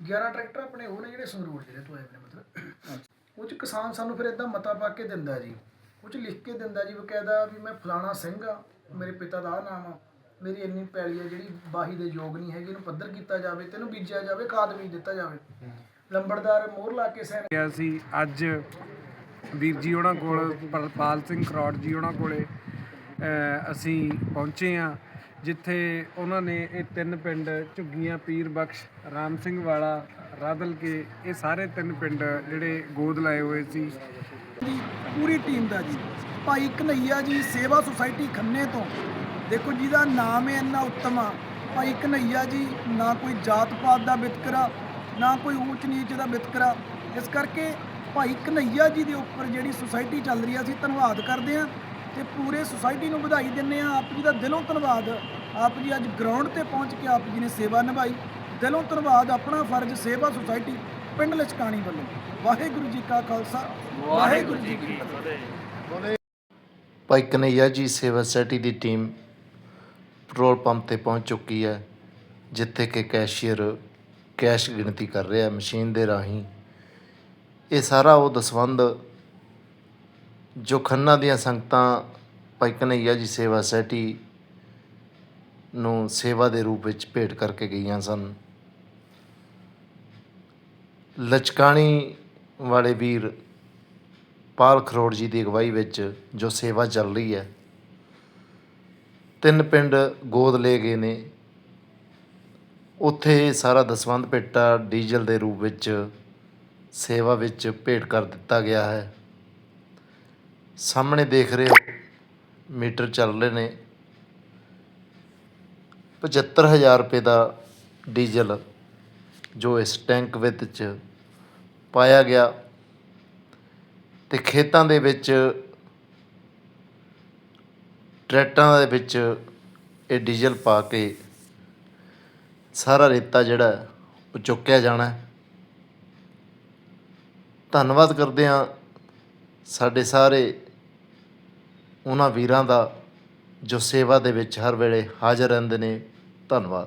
11 ਟਰੈਕਟਰ ਆਪਣੇ ਉਹ ਨੇ ਜਿਹੜੇ ਸੰਗਰੂਰ ਜਿਹੜੇ ਤੋਂ ਆਏ ਨੇ ਮਤਲਬ। ਉਹ 'ਚ ਕਿਸਾਨ ਸਾਨੂੰ ਫਿਰ ਇਦਾਂ ਮਤਾ ਪਾ ਕੇ ਦਿੰਦਾ ਜੀ। ਉਹ 'ਚ ਲਿਖ ਕੇ ਦਿੰਦਾ ਜੀ ਬਕਾਇਦਾ ਵੀ ਮੈਂ ਫਲਾਣਾ ਸਿੰਘ ਆ ਮੇਰੇ ਪਿਤਾ ਦਾ ਆਹ ਨਾਮ ਆ। ਮੇਰੀ ਇੰਨੀ ਪੈਲੀ ਆ ਜਿਹੜੀ ਬਾਹੀ ਦੇ ਯੋਗ ਨਹੀਂ ਹੈਗੀ ਇਹਨੂੰ ਪੱਧਰ ਕੀਤਾ ਜਾਵੇ ਤੈਨੂੰ ਬੀਜਿਆ ਜਾਵੇ ਖਾਦ ਬੀਜ ਦਿੱਤਾ ਜਾਵੇ। ਲੰਬੜਦਾਰ ਮੋਹਰ ਲਾ ਕੇ ਸੈਨ ਗਿਆ ਸੀ ਅੱਜ ਵੀਰ ਜੀ ਉਹਨਾਂ ਕੋਲ ਪਰਪਾਲ ਸਿੰਘ ਖਰੋੜ ਜੀ ਉਹਨਾਂ ਕੋਲੇ ਅਸੀਂ ਪਹੁੰਚੇ ਆ ਜਿੱਥੇ ਉਹਨਾਂ ਨੇ ਇਹ ਤਿੰਨ ਪਿੰਡ, ਝੁੱਗੀਆਂ, ਪੀਰ ਬਖਸ਼, ਰਾਮ ਸਿੰਘ ਵਾਲਾ ਰਾਦਲ ਕੇ, ਇਹ ਸਾਰੇ ਤਿੰਨ ਪਿੰਡ ਜਿਹੜੇ ਗੋਦ ਲਾਏ ਹੋਏ ਸੀ। ਦੀ ਪੂਰੀ ਟੀਮ ਦਾ ਜੀ। ਭਾਈ ਕਨਈਆ ਜੀ, ਸੇਵਾ ਸੁਸਾਇਟੀ ਖੰਨੇ ਤੋਂ। ਦੇਖੋ ਜਿਹਦਾ ਨਾਮ ਹੈ ਇੰਨਾ ਉੱਤਮ ਆ। ਭਾਈ ਕਨਈਆ ਜੀ, ਨਾ ਕੋਈ ਜਾਤ ਪਾਤ ਦਾ ਵਿਤਕਰਾ, ਨਾ ਕੋਈ ਊਚ ਨੀਚ ਦਾ ਵਿਤਕਰਾ। ਇਸ ਕਰਕੇ ਭਾਈ ਕਨਈਆ ਜੀ ਦੇ ਉੱਪਰ ਜਿਹੜੀ ਸੁਸਾਇਟੀ ਚੱਲ ਰਹੀ ਆ, ਅਸੀਂ ਧੰਨਵਾਦ ਕਰਦੇ ਆ ਤੇ ਪੂਰੇ ਸੁਸਾਇਟੀ ਨੂੰ ਵਧਾਈ ਦਿੰਦੇ ਆ ਆਪ ਜੀ ਦਾ ਦਿਲੋਂ ਧੰਨਵਾਦ। ਆਪ ਜੀ ਅੱਜ ਗਰਾਊਂਡ ਤੇ ਪਹੁੰਚ ਕੇ ਆਪ ਜੀ ਨੇ ਸੇਵਾ ਨਿਭਾਈ। ਦਿਲੋਂ ਧੰਨਵਾਦ ਆਪਣਾ ਫਰਜ਼ ਸੇਵਾ ਸੁਸਾਇਟੀ ਪਿੰਡ ਲਚਕਾਣੀ ਵੱਲੋਂ। ਵਾਹਿਗੁਰੂ ਜੀ ਕਾ ਖਾਲਸਾ। ਵਾਹਿਗੁਰੂ ਜੀ ਕੀ ਫਤਿਹ। ਭਾਈ ਕਨਈਆ ਜੀ ਸੇਵਾ ਸੋਸਾਇਟੀ ਦੀ ਟੀਮ ਪੈਟਰੋਲ ਪੰਪ ਤੇ ਪਹੁੰਚ ਚੁੱਕੀ ਹੈ, ਜਿੱਥੇ ਕਿ ਕੈਸ਼ੀਅਰ ਕੈਸ਼ ਗਿਣਤੀ ਕਰ ਰਿਹਾ ਮਸ਼ੀਨ ਦੇ ਰਾਹੀਂ। ਇਹ ਸਾਰਾ ਉਹ ਦਸਵੰਧ ਜੋ ਖੰਨਾ ਦੀਆਂ ਸੰਗਤਾਂ ਭਾਈ ਕਨਈਆ ਜੀ ਸੇਵਾ ਸੈਟੀ ਨੂੰ ਸੇਵਾ ਦੇ ਰੂਪ ਵਿੱਚ ਭੇਟ ਕਰਕੇ ਗਈਆਂ ਸਨ। ਲਚਕਾਣੀ ਵਾਲੇ ਵੀਰ ਪਾਲ ਖਰੋੜ ਜੀ ਦੀ ਅਗਵਾਈ ਵਿੱਚ ਜੋ ਸੇਵਾ ਚੱਲ ਰਹੀ ਹੈ, ਤਿੰਨ ਪਿੰਡ ਗੋਦ ਲਏ ਗਏ ਨੇ। ਉੱਥੇ ਸਾਰਾ ਦਸਵੰਧ ਪੇਟਾ ਡੀਜ਼ਲ ਦੇ ਰੂਪ ਵਿੱਚ ਸੇਵਾ ਵਿੱਚ ਭੇਟ ਕਰ ਦਿੱਤਾ ਗਿਆ ਹੈ। ਸਾਹਮਣੇ ਦੇਖ ਰਹੇ ਹੋ, ਮੀਟਰ ਚੱਲ ਰਹੇ ਨੇ। 75000 ਰੁਪਏ ਦਾ ਡੀਜ਼ਲ ਜੋ ਇਸ ਟੈਂਕ ਵਿੱਚ ਪਾਇਆ ਗਿਆ ਤੇ ਖੇਤਾਂ ਦੇ ਵਿੱਚ ਟਰੈਕਟਰਾਂ ਦੇ ਵਿੱਚ ਇਹ ਡੀਜ਼ਲ ਪਾ ਕੇ ਸਾਰਾ ਰੇਤਾ ਜਿਹੜਾ ਉਹ ਚੁੱਕਿਆ ਜਾਣਾ ਧੰਨਵਾਦ ਕਰਦੇ ਹਾਂ ਸਾਡੇ ਸਾਰੇ ਉਹਨਾਂ ਵੀਰਾਂ ਦਾ ਜੋ ਸੇਵਾ ਦੇ ਵਿੱਚ ਹਰ ਵੇਲੇ ਹਾਜ਼ਰ ਰਹਿੰਦੇ ਨੇ ਧੰਨਵਾਦ।